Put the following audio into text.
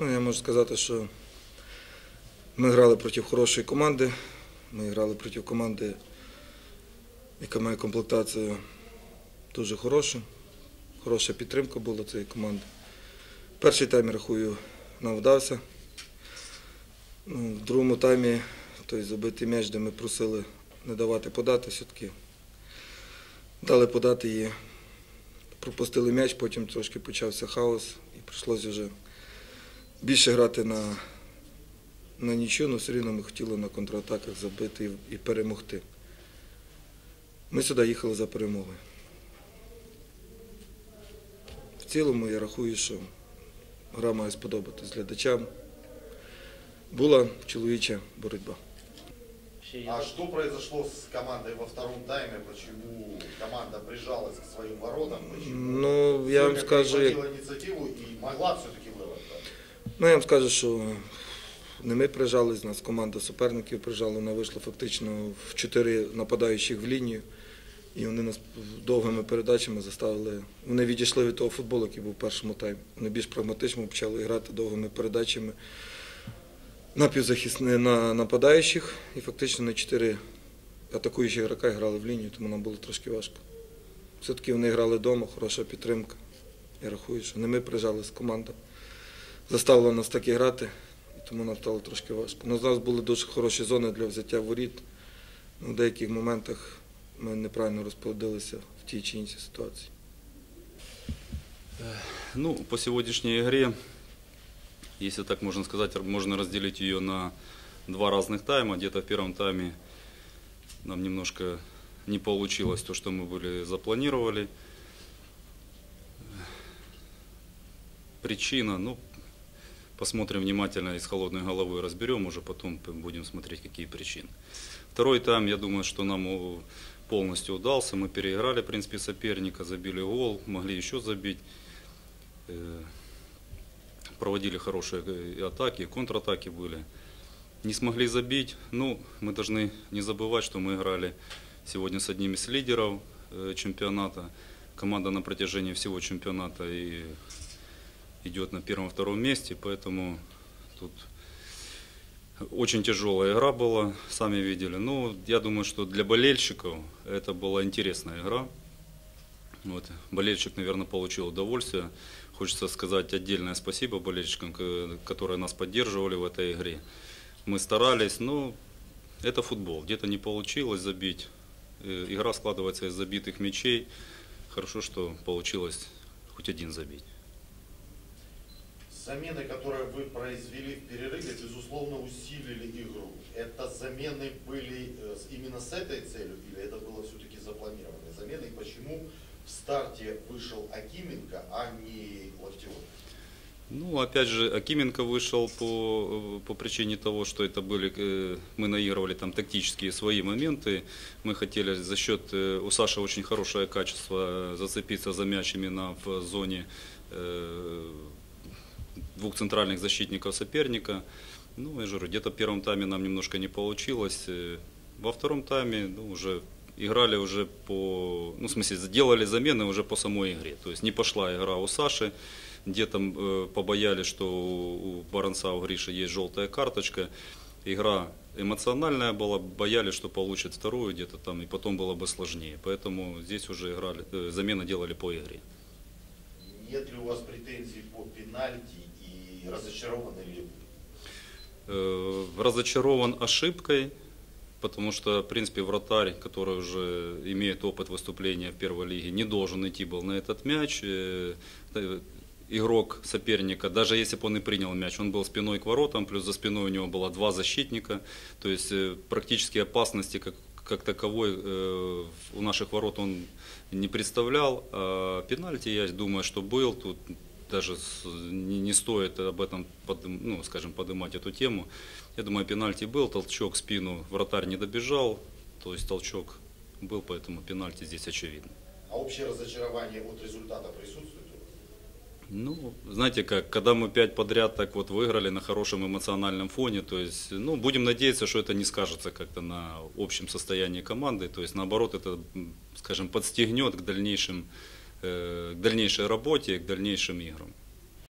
Ну, я можу сказати, що ми грали проти хорошої команди. Ми грали проти команди, яка має комплектацію дуже хорошу. Хороша підтримка була цієї команди. Перший тайм, рахую, нам вдався. Ну, в другому таймі той забитий м'яч, де ми просили не давати подати, все-таки дали подати її. Пропустили м'яч, потім трошки почався хаос і прийшлося вже більше грати на, на нічого, але все рівно ми хотіли на контратаках забити і, і перемогти. Ми сюди їхали за перемогою. В цілому я рахую, що гра має сподобатись глядачам. Була чоловіча боротьба. А что произошло с командой во втором тайме? Почему команда прижалась к своим воротам? Почему Ну, я вам скажу, инициативу и могла все-таки? Ну, я вам скажу, що не ми прижались, нас команда суперників прижала, вона вийшла фактично в чотири нападаючих в лінію. І вони нас довгими передачами заставили. Вони відійшли від того футболу, який був в першому таймі. Вони більш прагматично почали грати довгими передачами на півзахисни на нападаючих. І фактично на чотири атакуючі гравця грали в лінію, тому нам було трошки важко. Все-таки вони грали вдома, хороша підтримка. Я рахую, що не ми прижались, команда заставила нас так і грати, і тому нам стало трошки важко. Ну, У нас були дуже хороші зони для взяття воріт. Ну, в деяких моментах ми неправильно розподілилися в тій чи іншій ситуації. Ну, по сегодняшней игре, если так можно сказать, можно разделить ее на два разных тайма. Где-то в первом тайме нам немножко не получилось то, что мы были запланировали. Причина, ну, посмотрим внимательно и с холодной головой разберем, уже потом будем смотреть, какие причины. Второй тайм, я думаю, что нам полностью удался. Мы переиграли, в принципе, соперника, забили гол, могли еще забить. Э, Проводили хорошие э, атаки, контратаки были. Не смогли забить. Ну, мы должны не забывать, что мы играли сегодня с одним из лидеров э, чемпионата. Команда на протяжении всего чемпионата и идет на первом-втором месте, поэтому тут очень тяжелая игра была, сами видели. Ну, я думаю, что для болельщиков это была интересная игра. Вот. Болельщик, наверное, получил удовольствие. Хочется сказать отдельное спасибо болельщикам, которые нас поддерживали в этой игре. Мы старались, но это футбол. Где-то не получилось забить. Э, Игра складывается из забитых мячей. Хорошо, что получилось хоть один забить. Замены, которые вы произвели в перерыве, безусловно, усилили игру. Это замены были э, именно с этой целью или это было все-таки запланированные замены? И почему в старте вышел Акименко, а не Локтевой? Ну, опять же, Акименко вышел по, по причине того, что это были, э, мы наигрывали там тактические свои моменты. Мы хотели за счет, э, у Саши очень хорошее качество э, зацепиться за мяч именно в зоне э, двух центральных защитников соперника. Ну, я же говорю, где-то в первом тайме нам немножко не получилось. Э, Во втором тайме ну, уже играли уже по, ну, в смысле, сделали замены уже по самой игре. То есть не пошла игра у Саши, где-то э, побоялись, что у Баранца, у Гриши есть желтая карточка. Игра эмоциональная была, боялись, что получит вторую где-то там, и потом было бы сложнее. Поэтому здесь уже играли, э, замены делали по игре. Нет ли у вас претензий по пенальти и разочарованы ли вы? Э, разочарован ошибкой, потому что, в принципе, вратарь, который уже имеет опыт выступления в первой лиге, не должен идти был на этот мяч. Э, э, Игрок соперника, даже если бы он и принял мяч, он был спиной к воротам, плюс за спиной у него было два защитника. То есть практически опасности как, как таковой э, у наших ворот он не представлял. А пенальти, я думаю, что был. Тут даже не, не стоит об этом, подым- ну, скажем, поднимать эту тему. Я думаю, пенальти был, толчок в спину, вратарь не добежал, то есть толчок был, поэтому пенальти здесь очевидно. А общее разочарование от результата присутствует? Ну, знаете как, когда мы пять подряд так вот выиграли на хорошем эмоциональном фоне, то есть, ну, будем надеяться, что это не скажется как-то на общем состоянии команды, то есть, наоборот, это, скажем, подстегнет к дальнейшим, э, к дальнейшей работе, к дальнейшим играм.